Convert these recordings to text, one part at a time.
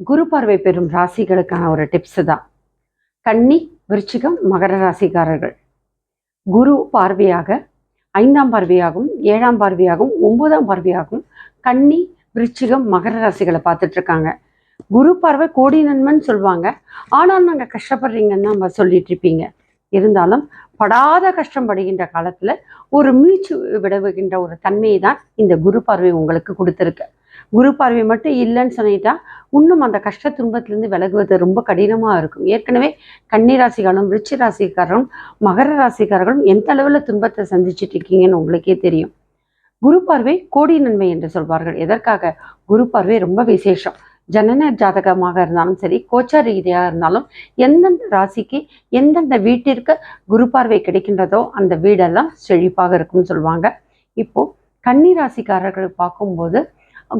குரு பார்வை பெறும் ராசிகளுக்கான ஒரு டிப்ஸ் தான். கன்னி விருச்சிகம் மகர ராசிக்காரர்கள். குரு பார்வையாக ஐந்தாம் பார்வையாகவும் ஏழாம் பார்வையாகவும் ஒன்பதாம் பார்வையாகவும் கன்னி விருச்சிகம் மகர ராசிகளை பார்த்துட்டு இருக்காங்க. குரு பார்வை கோடி நன்மைன்னு சொல்லுவாங்க ஆனால் நாங்கள் கஷ்டப்படுறீங்கன்னு நம்ம சொல்லிட்டு இருப்பீங்க. இருந்தாலும் படாத கஷ்டம் படுகின்ற காலத்துல ஒரு மீச்சு விடுகின்ற ஒரு தன்மையை தான் இந்த குரு பார்வை உங்களுக்கு கொடுத்துருக்கு. குரு பார்வை மட்டும் இல்லைன்னு சொல்லிட்டா இன்னும் அந்த கஷ்ட துன்பத்திலிருந்து விலகுவது ரொம்ப கடினமாக இருக்கும். ஏற்கனவே கன்னி ரிச்சி ராசிக்காரரும் மகர ராசிக்காரர்களும் எந்த அளவில் துன்பத்தை சந்திச்சுட்டு இருக்கீங்கன்னு உங்களுக்கே தெரியும். குரு பார்வை கோடி நன்மை என்று சொல்வார்கள். எதற்காக? குரு பார்வை ரொம்ப விசேஷம். ஜனன ஜாதகமாக இருந்தாலும் சரி கோச்சார ரீதியாக இருந்தாலும் எந்தெந்த ராசிக்கு எந்தெந்த வீட்டிற்கு குரு பார்வை கிடைக்கின்றதோ அந்த வீடெல்லாம் செழிப்பாக இருக்கும்னு சொல்லுவாங்க. இப்போ கன்னி ராசிக்காரர்கள் பார்க்கும்போது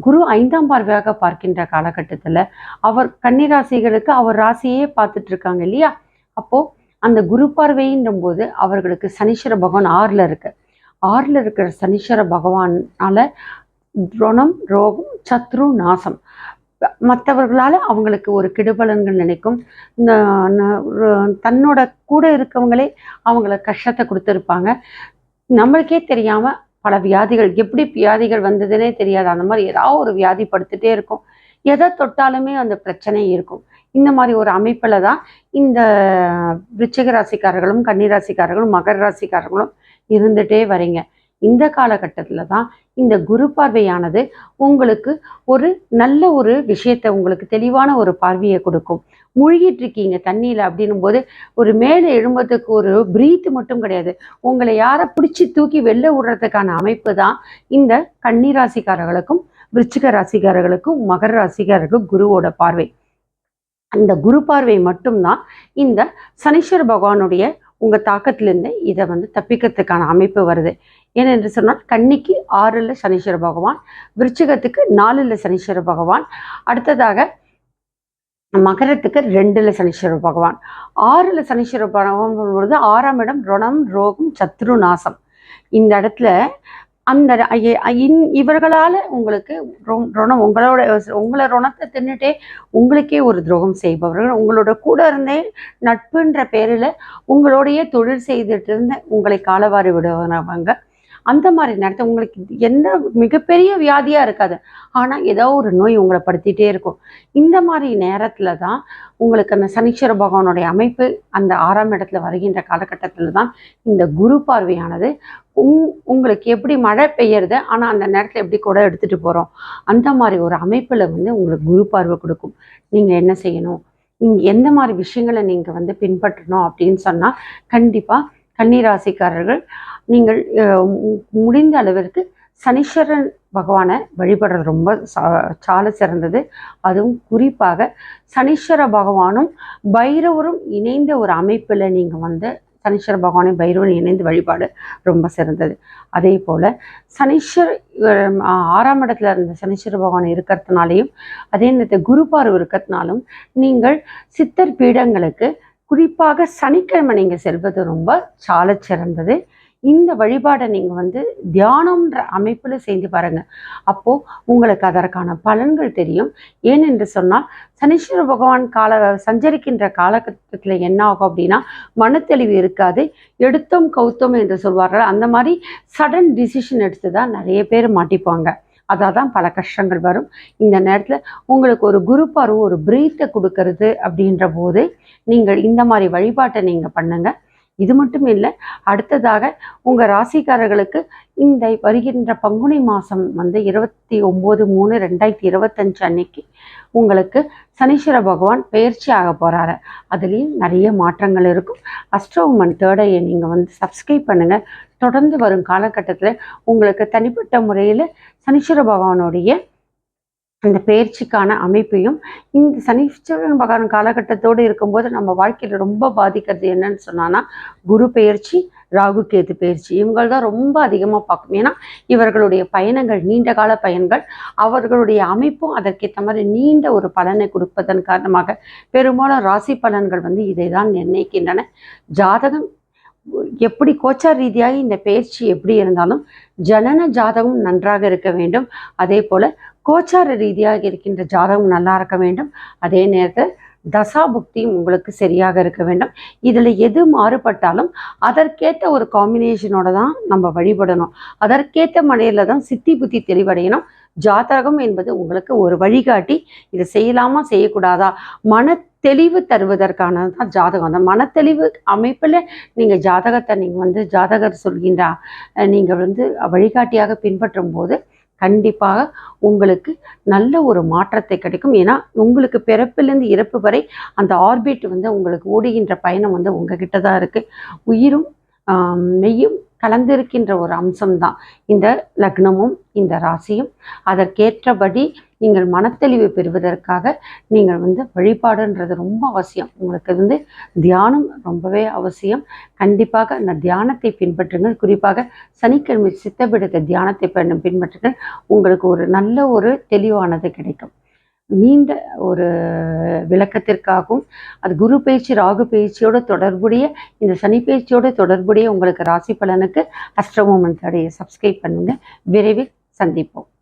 குரு ஐந்தாம் பார்வையாக பார்க்கின்ற காலகட்டத்தில் அவர் கன்னி ராசிகளுக்கு அவர் ராசியே பார்த்துட்டு இருக்காங்க இல்லையா? அப்போ அந்த குரு பார்வைன்ற போது அவர்களுக்கு சனீஸ்வர பகவான் ஆறில் இருக்கு. ஆறில் இருக்கிற சனீஸ்வர பகவானால ருணம் ரோகம் சத்ரு நாசம். மற்றவர்களால் அவங்களுக்கு ஒரு கெடுபலன்கள் நினைக்கும். ந- தன்னோட கூட இருக்கவங்களே அவங்கள கஷ்டத்தை கொடுத்துருப்பாங்க. நம்மளுக்கே தெரியாமல் பல வியாதிகள் எப்படி வியாதிகள் வந்ததுன்னே தெரியாது. அந்த மாதிரி ஏதாவது ஒரு வியாதி படுத்துகிட்டே இருக்கும். எதை தொட்டாலுமே அந்த பிரச்சனை இருக்கும். இந்த மாதிரி ஒரு அமைப்பில் தான் இந்த விருச்சிக ராசிக்காரர்களும் கன்னிராசிக்காரர்களும் மகர ராசிக்காரர்களும் இருந்துகிட்டே வரீங்க இந்த காலகட்டத்தில் தான் இந்த குரு பார்வையானது உங்களுக்கு ஒரு நல்ல ஒரு விஷயத்தை உங்களுக்கு தெளிவான ஒரு பார்வையை கொடுக்கும். மூழ்கிட்டு இருக்கீங்க தண்ணியில் அப்படின்னும் போது ஒரு மேலே எழும்பத்துக்கு ஒரு பிரீத்து மட்டும் கிடையாது. உங்களை யாரை பிடிச்சி தூக்கி வெளில விடுறதுக்கான அமைப்பு தான் இந்த கன்னி ராசிக்காரர்களுக்கும் விருச்சிக ராசிக்காரர்களுக்கும் மகர ராசிக்காரர்களுக்கும் குருவோட பார்வை. அந்த குரு பார்வை மட்டும்தான் இந்த சனீஸ்வர பகவானுடைய உங்க தாக்கத்திலிருந்து இதை வந்து தப்பிக்கிறதுக்கான அமைப்பு வருது. ஏனென்று சொன்னால் கன்னிக்கு ஆறுல சனீஸ்வர பகவான் விருச்சிகத்துக்கு நாலில் சனீஸ்வர பகவான் அடுத்ததாக மகரத்துக்கு ரெண்டுல சனீஸ்வர பகவான். ஆறுல சனீஸ்வர பகவான் பொழுது ஆறாம் இடம் ருணம் ரோகம் சத்ரு நாசம். இந்த இடத்துல அந்த இன்- இவர்களால் உங்களுக்கு ரொ- ருணம் உங்களோட உங்களை ருணத்தை தின்னுட்டே உங்களுக்கே ஒரு துரோகம் செய்பவர்கள். உங்களோட கூட இருந்தே நட்புன்ற பேரில் உங்களோடையே தொழில் செய்துட்டு இருந்த உங்களை காலவாரி விடுவாங்க அந்த மாதிரி நேரத்தில் உங்களுக்கு எந்த மிகப்பெரிய வியாதியாக இருக்காது. ஆனால் ஏதோ ஒரு நோய் உங்களை படுத்திட்டே இருக்கும். இந்த மாதிரி நேரத்தில் தான் உங்களுக்கு அந்த சனீஸ்வர பகவானுடைய அமைப்பு அந்த ஆறாம் இடத்துல வருகின்ற காலகட்டத்தில் தான் இந்த குரு பார்வையானது. உங் உங்களுக்கு எப்படி மழை பெய்யறது ஆனால் அந்த நேரத்தில் எப்படி கூட எடுத்துகிட்டு போகிறோம் அந்த மாதிரி ஒரு அமைப்பில் வந்து உங்களுக்கு குரு பார்வை கொடுக்கும். நீங்கள் என்ன செய்யணும்? நீங்கள் எந்த மாதிரி விஷயங்களை நீங்கள் வந்து பின்பற்றணும் அப்படின்னு சொன்னால் கண்டிப்பாக கன்னிராசிக்காரர்கள் நீங்கள் முடிந்த அளவிற்கு சனீஸ்வரன் பகவானை வழிபடுறது ரொம்ப சா- சால சிறந்தது. அதுவும் குறிப்பாக சனீஸ்வர பகவானும் பைரவரும் இணைந்த ஒரு அமைப்பில் நீங்கள் வந்து சனீஸ்வர பகவானை பைரவன் இணைந்து வழிபாடு ரொம்ப சிறந்தது. அதே போல் சனீஸ்வர் ஆறாம் இடத்துல இருந்த சனீஸ்வர பகவான் இருக்கிறதுனாலையும் அதே நேரத்தில் குருபார்வ இருக்கிறதுனாலும் நீங்கள் சித்தர் பீடங்களுக்கு குறிப்பாக சனிக்கிழமை நீங்கள் செல்வது ரொம்ப சால சிறந்தது. இந்த வழிபாடை நீங்கள் வந்து தியானம்ன்ற அமைப்பில் செய்து பாருங்க. அப்போது உங்களுக்கு அதற்கான பலன்கள் தெரியும். ஏனென்று சொன்னால் சனீஸ்வர பகவான் கால சஞ்சரிக்கின்ற காலகட்டத்தில் என்ன ஆகும் அப்படின்னா மனத்தெளிவு இருக்காது. எடுத்தோம் கவுத்தோம் என்று சொல்வார்கள். அந்த மாதிரி சடன் டிசிஷன் எடுத்து தான் நிறைய பேர் மாட்டிப்பாங்க. அதான் தான் பல கஷ்டங்கள் வரும். இந்த நேரத்தில் உங்களுக்கு ஒரு குரு பருவம் ஒரு பிரீத்தை கொடுக்கறது அப்படின்ற போது நீங்கள் இந்த மாதிரி வழிபாட்டை நீங்கள் பண்ணுங்கள் இது மட்டும் இல்லை அடுத்ததாக உங்கள் ராசிக்காரர்களுக்கு இந்த வருகின்ற பங்குனி மாதம் வந்து இருபத்தி ஒம்பது மூணு ரெண்டாயிரத்தி இருபத்தஞ்சு அன்னைக்கு உங்களுக்கு சனீஸ்வர பகவான் பயிற்சி ஆக போகிறாரு அதுலேயும் நிறைய மாற்றங்கள் இருக்கும். அஸ்ட்ரோமன் தேர்டையை நீங்கள் வந்து சப்ஸ்கிரைப் பண்ணுங்கள் தொடர்ந்து வரும் காலகட்டத்தில் உங்களுக்கு தனிப்பட்ட முறையில் சனீஸ்வர பகவானுடைய அந்த பயிற்சிக்கான அமைப்பையும் இந்த சனீஸ்வரன் பகவான் காலகட்டத்தோடு இருக்கும்போது நம்ம வாழ்க்கையில் ரொம்ப பாதிக்கிறது என்னன்னு சொன்னான்னா குரு பெயர்ச்சி ராகு கேது பயிற்சி. இவங்கள் தான் ரொம்ப அதிகமாக பார்க்கும். ஏன்னா இவர்களுடைய பயணங்கள் நீண்ட கால பயன்கள் அவர்களுடைய அமைப்பும் அதற்கேற்ற மாதிரி நீண்ட ஒரு பலனை கொடுப்பதன் காரணமாக பெரும்பாலும் ராசி பலன்கள் வந்து இதை தான் நிர்ணயிக்கின்றன. ஜாதகம் எப்படி கோச்சார் ரீதியாக இந்த பயிற்சி எப்படி இருந்தாலும் ஜனன ஜாதகம் நன்றாக இருக்க வேண்டும். அதே போல கோச்சார ரீதியாக இருக்கின்ற ஜாதகம் நல்லா இருக்க வேண்டும். அதே நேரத்தில் தசா புக்தியும் உங்களுக்கு சரியாக இருக்க வேண்டும். இதில் எது மாறுபட்டாலும் அதற்கேற்ற ஒரு காம்பினேஷனோட தான் நம்ம வழிபடணும். அதற்கேற்ற மனையில் தான் சித்தி புத்தி தெளிவடையணும். ஜாதகம் என்பது உங்களுக்கு ஒரு வழிகாட்டி. இதை செய்யலாமா செய்யக்கூடாதா? மன தெளிவு தருவதற்கான தான் ஜாதகம். அந்த மனத்தெளிவு அமைப்பில் நீங்கள் ஜாதகத்தை நீங்கள் வந்து ஜாதகர் சொல்கின்ற நீங்கள் வந்து வழிகாட்டியாக பின்பற்றும் போது கண்டிப்பாக உங்களுக்கு நல்ல ஒரு மாற்றத்தை கிடைக்கும். ஏன்னா உங்களுக்கு பிறப்பிலிருந்து இறப்பு வரை அந்த ஆர்பிட் வந்து உங்களுக்கு ஓடுகின்ற பயணம் வந்து உங்ககிட்ட தான் இருக்குது உயிரும் மெய்யும் கலந்திருக்கின்ற ஒரு அம்சம்தான். இந்த லக்னமும் இந்த ராசியும். அதற்கேற்றபடி நீங்கள் மனத்தெளிவு பெறுவதற்காக நீங்கள் வந்து வழிபாடுன்றது ரொம்ப அவசியம். உங்களுக்கு வந்து தியானம் ரொம்பவே அவசியம். கண்டிப்பாக அந்த தியானத்தை பின்பற்றுங்கள். குறிப்பாக சனிக்கிழமை சித்தபிடத்த தியானத்தை பின்- பின்பற்றுங்கள். உங்களுக்கு ஒரு நல்ல ஒரு தெளிவானது கிடைக்கும். நீண்ட ஒரு விளக்கத்திற்காகவும் அது குரு பயிற்சி ராகு பயிற்சியோட தொடர்புடைய இந்த சனி பயிற்சியோட தொடர்புடைய உங்களுக்கு ராசி பலனுக்கு அஸ்ட்ரோமோமன் தடையை சப்ஸ்கிரைப் பண்ணுங்கள் விரைவில் சந்திப்போம்.